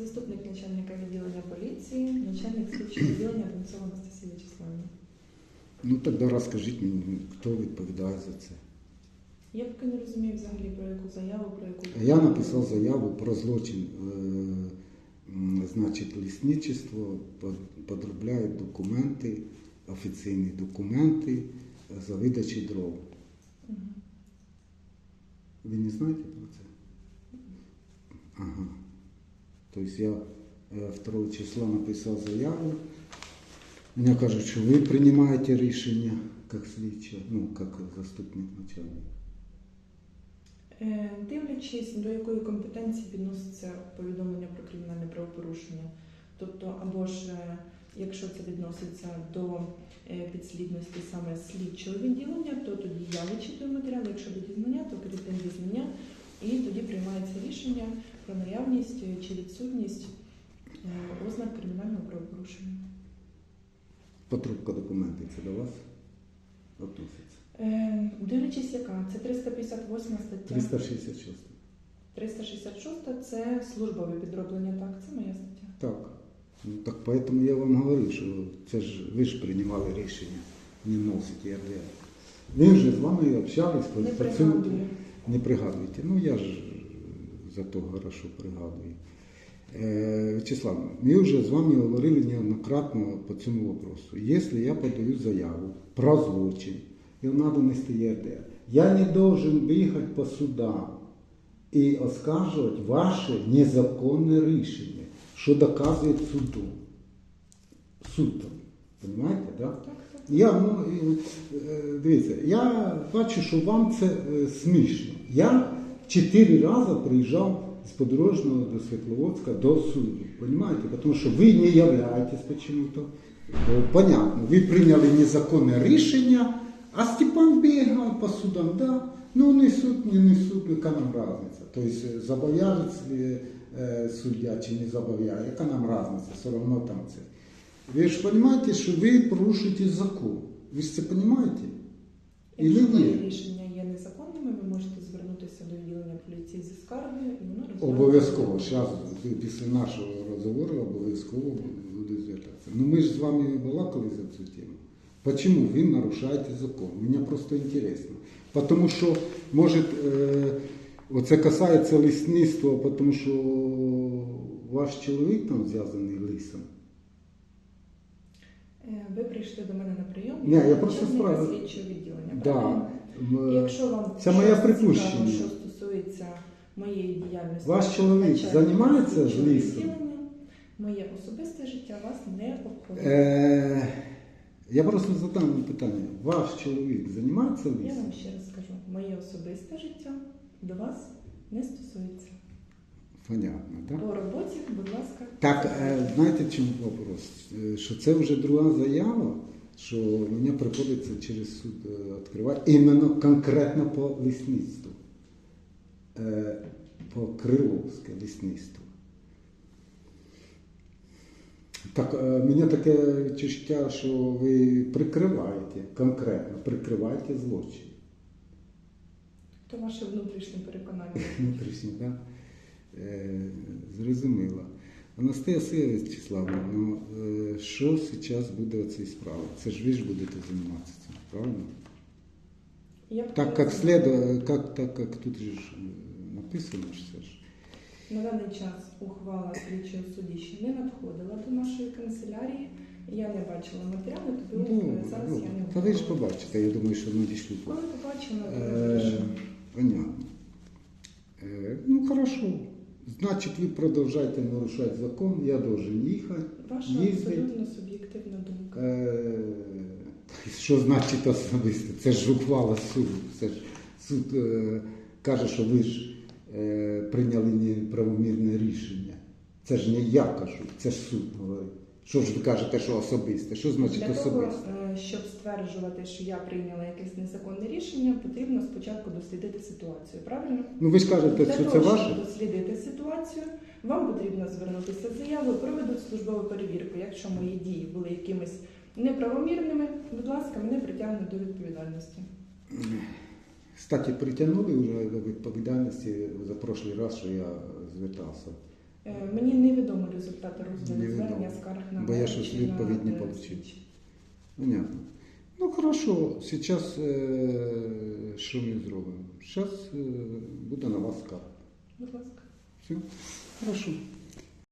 Заступник начальника відділення поліції, начальник слідчого відділення Бунцова Анастасія Вячеславівна. Ну тоді розкажіть мені, хто відповідає за це. Я поки не розумію взагалі про яку заяву, про яку Я написав заяву про злочин, е, значить, лісничество, под- подробляють документи, офіційні документи за видачі дров. Ви не знаєте про це? Ага. Тобто я е, 2 числа написав заяву. Мені кажуть, що ви приймаєте рішення як слідча, ну, як заступник начальника. Е, Дивлячись, до якої компетенції відноситься повідомлення про кримінальне правопорушення. Тобто, або ж е, якщо це відноситься до е, підслідності саме слідчого відділення, то тоді я вичитую матеріал, якщо до дізнання, то керівник дізнання, і тоді приймається рішення про наявність е, чи відсутність е, ознак кримінального правопорушення. Потрубка документів це до вас относиться. Е, Дивлячись, яка це 358 стаття. 366. 366 це службове підроблення, так, це моя стаття. Так. Ну, так поэтому я вам говорю, що це ж ви ж приймали рішення не вносити РДР. Він же з вами общались Не по Не пригадуєте. Ну я ж зато хорошо пригадую. Е, Вячеслав, ми вже з вами говорили неоднократно по цьому вопросу. Якщо я подаю заяву про злочин, і треба нести ЄРДР, я не должен бігати по судам і оскаржувати ваше незаконне рішення, що доказує суду. Суд. Понимаєте, да? Я, ну, е, дивіться, я бачу, що вам це е, смішно. Я чотири рази приїжджав з Подорожного до Світловодська до суду. Понимаете? Тому що ви не являєтесь почему-то. Понятно, ви прийняли незаконне рішення, а Степан бігав по судам, да. Ну, несуть, не несуть, яка нам різниця. Тобто е, суддя чи не зобов'яже, яка нам різниця, все одно там це. Ви ж розумієте, що ви порушуєте закон. Ви ж це розумієте? Якщо ні? рішення незаконними, ви можете звернутися до відділення поліції зі скаргою і воно розглянеться. Обов'язково. Зараз після нашого розговору обов'язково буду звертатися. Ну ми ж з вами балакали за цю тему. Почему ви нарушаєте закон? Мені просто інтересно. Тому що, може, е, оце касається лісництва, тому що ваш чоловік там зв'язаний лісом. Е, Ви прийшли до мене на прийом. Ні, я просто справа- слідчого відділення. Да. правильно? Якщо вам Це моє щось припущення. цікаво, що стосується моєї діяльності, Ваш чоловік начальника займається з лісом? Моє особисте життя вас не обходить. Е, я просто задам вам питання. Ваш чоловік займається Я лісом? вам ще раз скажу, моє особисте життя до вас не стосується. Понятно, так? По роботі, будь ласка, Так, е, знаєте, чому вопрос? Е, Що це вже друга заява, що мені приходиться через суд е, відкривати іменно конкретно по лісництву. Е, По Криловське лісництво. Так, е, мені таке відчуття, що ви прикриваєте, конкретно прикриваєте злочин. то ваше внутрішнє переконання. Внутрішнє, так? Зрозуміло. Анастасія Вячеславовна, ну, е, що зараз буде в цій справі? Це ж ви ж будете займатися цим, правильно? Я Так, як слід, как, так як тут же ж е, написано ж це ж. На даний час ухвала слідчого судді ще не надходила до нашої канцелярії. Я не бачила матеріали, тому Ну, зараз ну, я не та ви ж побачите, я думаю, що надійшли. Коли побачимо, то Е, понятно. Е, ну, хорошо. Значить, ви продолжаете нарушати закон, я должен їхати. Ваша ездить. абсолютно суб'єктивна думка. Е, Що значить особисто? Це ж ухвала суду. Це ж суд е, каже, що ви ж е, прийняли неправомірне рішення. Це ж не я кажу, це ж суд говорить. Що ж ви кажете, що особисте? Що значить Для того, особисте? е, щоб стверджувати, що я прийняла якесь незаконне рішення, потрібно спочатку дослідити ситуацію. Правильно? Ну ви ж кажете, Для що того, це щоб ваше? дослідити ситуацію, вам потрібно звернутися з заявою, проведуть службову перевірку. Якщо мої дії були якимись неправомірними, будь ласка, мене притягнуть до відповідальності. Кстати, притягнули вже до відповідальності за прошлий раз, що я звертався Мені невідомо результати розгляду звернення скарг на Бо я щось відповідь не е, слідчі. Понятно. Ну хорошо, сейчас э, що ми зробимо? Зараз э, буде на вас скарга. Будь ласка. Все? Хорошо.